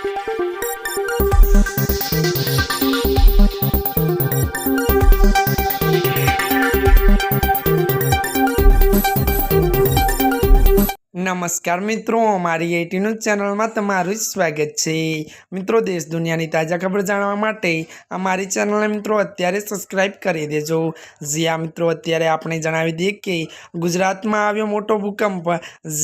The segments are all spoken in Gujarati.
Thank you. નમસ્કાર મિત્રો, મારી એટી ન્યૂઝ ચેનલમાં તમારું સ્વાગત છે. મિત્રો, દેશ દુનિયાની તાજા ખબર જાણવા માટે અમારી ચેનલને મિત્રો અત્યારે સબસ્ક્રાઈબ કરી દેજો. જ્યાં મિત્રો, અત્યારે આપણે જણાવી દઈએ કે ગુજરાતમાં આવ્યો મોટો ભૂકંપ.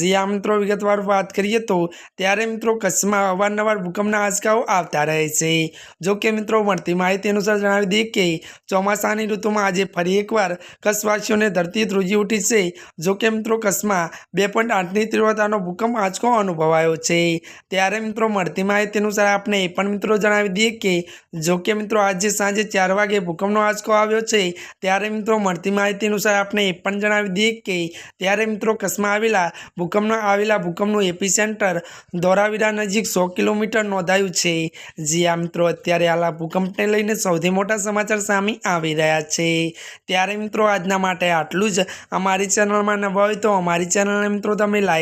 જ્યાં મિત્રો, વિગતવાર વાત કરીએ તો ત્યારે મિત્રો કચ્છમાં અવારનવાર ભૂકંપના આંચકાઓ આવતા રહે છે. જો કે મિત્રો, મળતી માહિતી અનુસાર જણાવી દઈએ કે ચોમાસાની ઋતુમાં આજે ફરી એકવાર કચ્છવાસીઓને ધરતી ધ્રુજી ઉઠી છે. જો કે મિત્રો, કચ્છમાં બે પોઈન્ટ આઠની તીવ્રતાનો ભૂકંપ આંચકો અનુભવાયો છે. ત્યારે મિત્રો, મળતી માહિતી અનુસાર આપણે એ પણ મિત્રો જણાવી દઈએ કે, જો કે મિત્રો, આજે સાંજે ચાર વાગે ભૂકંપનો આંચકો આવ્યો છે. ત્યારે મિત્રો, મળતી માહિતી અનુસાર આપણે એ પણ જણાવી દઈએ કે, ત્યારે મિત્રો કચ્છમાં આવેલા ભૂકંપના આવેલા ભૂકંપનું એપિસેન્ટર ધોરાવીરા નજીક સો કિલોમીટર નોંધાયું છે. જ્યાં મિત્રો, અત્યારે હાલ ભૂકંપને લઈને સૌથી મોટા સમાચાર સામે આવી રહ્યા છે. ત્યારે મિત્રો, આજના માટે આટલું જ. અમારી ચેનલમાં નવા હોય તો અમારી ચેનલને મિત્રો, તમે